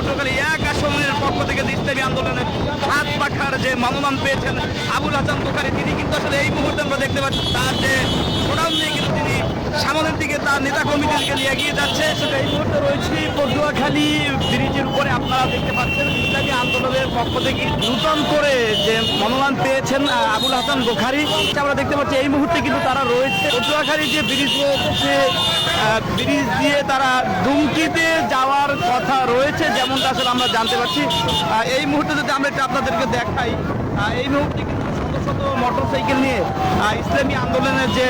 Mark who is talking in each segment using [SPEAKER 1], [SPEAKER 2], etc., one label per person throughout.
[SPEAKER 1] পটুয়াখালী এক আসনের পক্ষ থেকে ইসলামী আন্দোলনের হাত পাখার যে মনোনয়ন পেয়েছেন আবুল হাসান বুখারি তিনি কিন্তু আসলে এই মুহূর্তে আমরা দেখতে পাচ্ছি তার যে প্রোগ্রাম নিয়ে কিন্তু তিনি সামনের দিকে তার নেতা কর্মীদেরকে নিয়ে এগিয়ে যাচ্ছে। সেটা এই মুহূর্তে রয়েছে পটুয়াখালী ব্রিজের উপরে। আপনারা দেখতে পাচ্ছেন ইসলামী আন্দোলনের পক্ষ থেকে নূতন করে যে মনোনয়ন পেয়েছেন আবুল হাসান বুখারি আমরা দেখতে পাচ্ছি এই মুহূর্তে কিন্তু তারা রয়েছে। পটুয়াখালী যে ব্রিজ রয়েছে, সে ব্রিজ দিয়ে তারা রয়েছে যেমনটা আসলে আমরা জানতে পারছি এই মুহূর্তে যদি আমরা এটা আপনাদেরকে দেখাই এই মুহূর্তে কিন্তু শত শত মোটরসাইকেল নিয়ে ইসলামী আন্দোলনের যে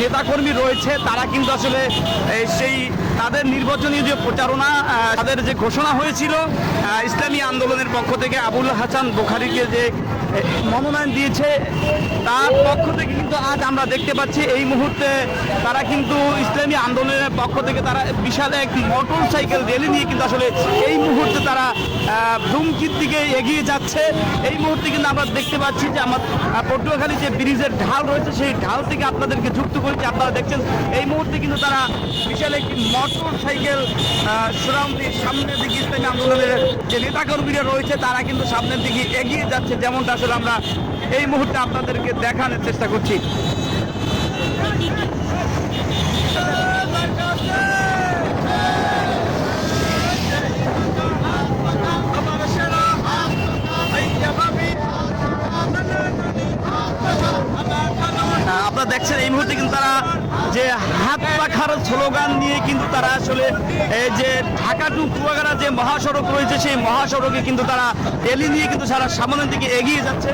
[SPEAKER 1] নেতাকর্মী রয়েছে, তারা কিন্তু আসলে সেই, তাদের নির্বাচনী যে প্রচারণা তাদের যে ঘোষণা হয়েছিল ইসলামী আন্দোলনের পক্ষ থেকে আবুল হাসান বোখারিকে যে মনোনয়ন দিয়েছে তার পক্ষ থেকে কিন্তু আজ আমরা দেখতে পাচ্ছি, এই মুহূর্তে তারা কিন্তু ইসলামী আন্দোলনের পক্ষ থেকে তারা বিশাল এক মোটর সাইকেল র্যালি নিয়ে কিন্তু আসলে এই মুহূর্তে তারা ধুমকির দিকে এগিয়ে যাচ্ছে। এই মুহূর্তে কিন্তু আমরা দেখতে পাচ্ছি যে আমার পটুয়াখালী যে ব্রিজের ঢাল রয়েছে, সেই ঢাল থেকে আপনাদেরকে যুক্ত করেছি। আপনারা দেখছেন, এই মুহূর্তে কিন্তু তারা বিশাল একটি মোটর সাইকেল সুরামদি সামনের দিকে ইসলামী আন্দোলনের যে নেতাকর্মীরা রয়েছে, তারা কিন্তু সামনের দিকে এগিয়ে যাচ্ছে, যেমনটা আসলে আমরা এই মুহূর্তে আপনাদেরকে দেখানোর চেষ্টা করছি। আপনারা দেখছেন এই মুহূর্তে কিন্তু তারা যে হাত পাখার স্লোগান নিয়ে কিন্তু তারা আসলে যে ঢাকা টু কুয়াগাড়া যে মহাসড়ক রয়েছে, সেই মহাসড়কে কিন্তু তারা এলি নিয়ে কিন্তু সারা সামনের দিকে এগিয়ে যাচ্ছে।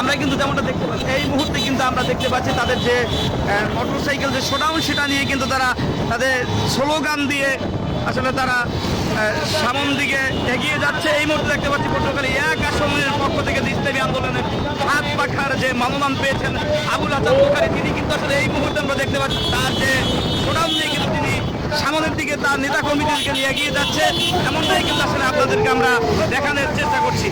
[SPEAKER 1] আমরা কিন্তু যেমনটা দেখতে পাচ্ছি, এই মুহূর্তে কিন্তু আমরা দেখতে পাচ্ছি তাদের যে মোটর সাইকেল যে শোডাউন সেটা নিয়ে কিন্তু তারা তাদের স্লোগান দিয়ে আসলে তারা সামন দিকে এগিয়ে যাচ্ছে। এই মুহূর্তে দেখতে পাচ্ছি পটুয়াখালী এক আসনের পক্ষ থেকে যে ইসলামী আন্দোলনের হাত পাখার যে মনোনয়ন পেয়েছেন আবুল হাসান বুখারি। তিনি কিন্তু আসলে এই মুহূর্তে আমরা দেখতে পাচ্ছি তার যে সুনাম নিয়ে কিন্তু তিনি সামনের দিকে তার নেতা কর্মীদেরকে নিয়ে এগিয়ে যাচ্ছে। এমনটাই কিন্তু আসলে আপনাদেরকে আমরা দেখানোর চেষ্টা করছি।